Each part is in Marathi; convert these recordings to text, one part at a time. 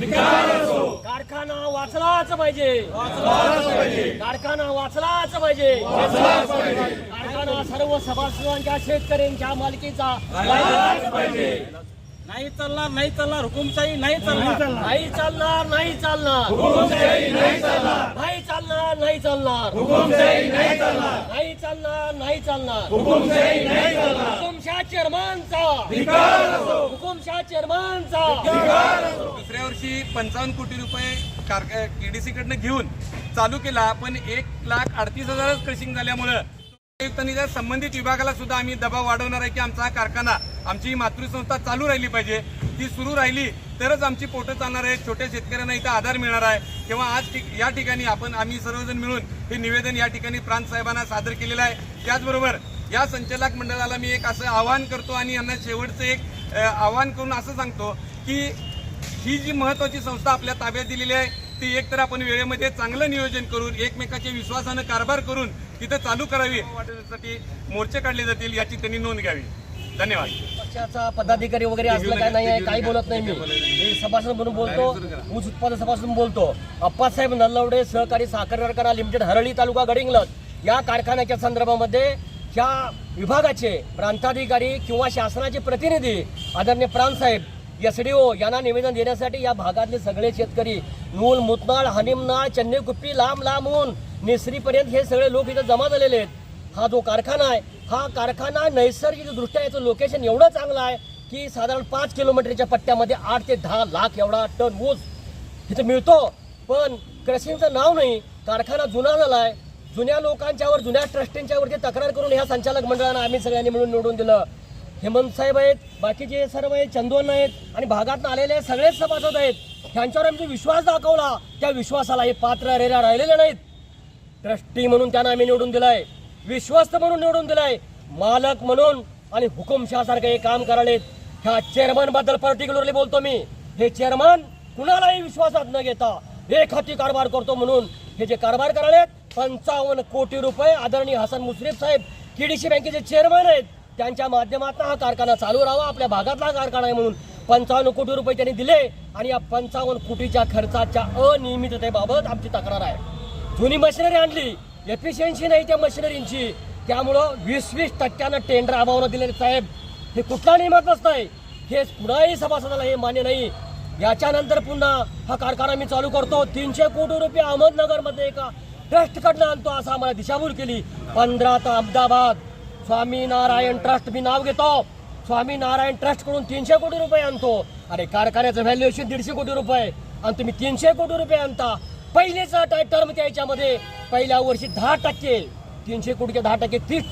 कारखाना वाचलाच पाहिजे. कारखाना वाचलाच पाहिजे. कारखाना सर्व सभासदांच्या शेतकऱ्यांच्या मालकीचा. नाही चालणार नाही चालणार. हुकुमशाही नाही चालणार. नाही चालणार नाही चालणार. नाही चालणार. नाही चालणार नाही चालणार. नाही चालणार. हुकुमशाह चेअरमनचा हुकुमशाह चेअरमनचा वर्षी पंचावन्न कोटी रुपये केडीसी कडनं घेऊन चालू केला पण एक लाख अडतीस हजारच क्रशिंग झाल्यामुळं आयुक्तांनी त्या संबंधित विभागाला सुद्धा आम्ही दबाव वाढवणार आहे की आमचा हा कारखाना आमची मातृसंस्था चालू राहिली पाहिजे. ती सुरू राहिली तरच आमची पोटं चालणार आहे छोट्या शेतकऱ्यांना इथं आधार मिळणार आहे. किंवा आज ठिक- या ठिकाणी आपण आम्ही सर्वजण मिळून हे निवेदन या ठिकाणी प्रांत साहेबांना सादर केलेलं आहे. त्याचबरोबर या संचालक मंडळाला मी एक असं आवाहन करतो आणि यांना शेवटचं एक आवाहन करून असं सांगतो की ही जी महत्वाची संस्था आपल्या ताब्यात दिलेली आहे ती एकतर आपण वेळेमध्ये चांगलं नियोजन करून एकमेकाच्या विश्वासानं कारभार करून तिथं चालू करावी वाटण्यासाठी मोर्चे काढले जातील याची त्यांनी नोंद घ्यावी. धन्यवाद. पक्षाचा पदाधिकारी वगैरे असलं काय नाही आहे काही बोलत नाही मी. मी सभासद म्हणून बोलतो ऊस उत्पादन सभासद म्हणून बोलतो. अप्पासाहेब नल्लवडे सहकारी साखर कारखाना लिमिटेड हरळी तालुका गडिंग्लज. या कारखान्याच्या संदर्भामध्ये ह्या विभागाचे प्रांताधिकारी किंवा शासनाचे प्रतिनिधी आदरणीय प्रांतसाहेब एसडीओ यांना निवेदन देण्यासाठी या भागातले सगळे शेतकरी मूल मुतनाळ हनिमनाळ चन्नेकुप्पी लांब लांबून नेसरीपर्यंत हे सगळे लोक इथं जमा झालेले आहेत. हा जो कारखाना आहे हा कारखाना नैसर्गिकदृष्ट्या याचं लोकेशन एवढं चांगलं आहे की साधारण पाच किलोमीटरच्या पट्ट्यामध्ये आठ ते दहा लाख एवढा टन ऊस इथं मिळतो. पण क्रशिंगचं नाव नाही कारखाना जुना झाला आहे. जुन्या लोकांच्यावर जुन्या ट्रस्टींच्यावरती तक्रार करून ह्या संचालक मंडळानं आम्ही सगळ्यांनी मिळून निवडून दिलं. हेमंत साहेब आहेत बाकीचे सर्व आहेत चंदोन आहेत आणि भागातनं आलेले सगळेच सभासद आहेत. ह्यांच्यावर आम्ही विश्वास दाखवला त्या विश्वासाला हे पात्र रेरा राहिलेले नाहीत. ट्रस्टी म्हणून त्यांना आम्ही निवडून दिलाय विश्वस्त म्हणून निवडून दिलाय मालक म्हणून आणि हुकुमशाहसारखं हे काम करालेत ह्या चेअरमनबद्दल पर्टिक्युलरली बोलतो मी. हे चेअरमन कुणालाही विश्वासात न घेता एक हाती कारभार करतो म्हणून हे जे कारभार करालेत पंचावन्न कोटी रुपये आदरणीय हसन मुश्रीफ साहेब केडीसी बँकेचे चेअरमन आहेत त्यांच्या माध्यमातून हा कारखाना चालू राहावा आपल्या भागातला हा कारखाना आहे म्हणून. पंचावन्न कोटी रुपये त्यांनी दिले आणि या पंचावन्न कोटीच्या खर्चाच्या अनियमिततेबाबत आमची तक्रार आहे. जुनी मशिनरी आणली एफिशियन्सी नाही त्या मशिनरींची. त्यामुळं वीस वीस टक्क्यानं टेंडर अभावानं दिलेले साहेब हे कुठला नियमातच नाही. हे कुणाही सभासदाला हे मान्य नाही. याच्यानंतर पुन्हा हा कारखाना मी चालू करतो. तीनशे कोटी रुपये अहमदनगरमध्ये एका ट्रस्टकडनं आणतो असं आम्हाला दिशाभूल केली. पंधरा तर अहमदाबाद. स्वामीनारायण ट्रस्ट मी नाव घेतो. स्वामीनारायण ट्रस्टकडून तीनशे कोटी रुपये आणतो. अरे कारखान्याचं व्हॅल्युएशन दीडशे कोटी रुपये. आणि तुम्ही तीनशे कोटी रुपये आणता. पहिलेच टर्म त्याच्यामध्ये पहिल्या वर्षी दहा टक्के. तीनशे कोटीचे दहा टक्के तीस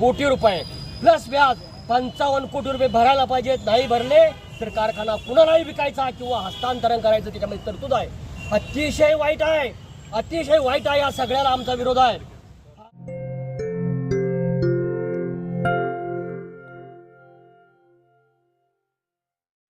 कोटी रुपये. प्लस व्याज पंचावन्न कोटी रुपये भरायला पाहिजेत नाही भरले तर कारखाना कुणालाही विकायचा किंवा हस्तांतरण करायचं त्याच्यामध्ये तरतूद आहे. अतिशय वाईट आहे. अतिशय वाईट आहे या सगळ्याला आमचा विरोध आहे.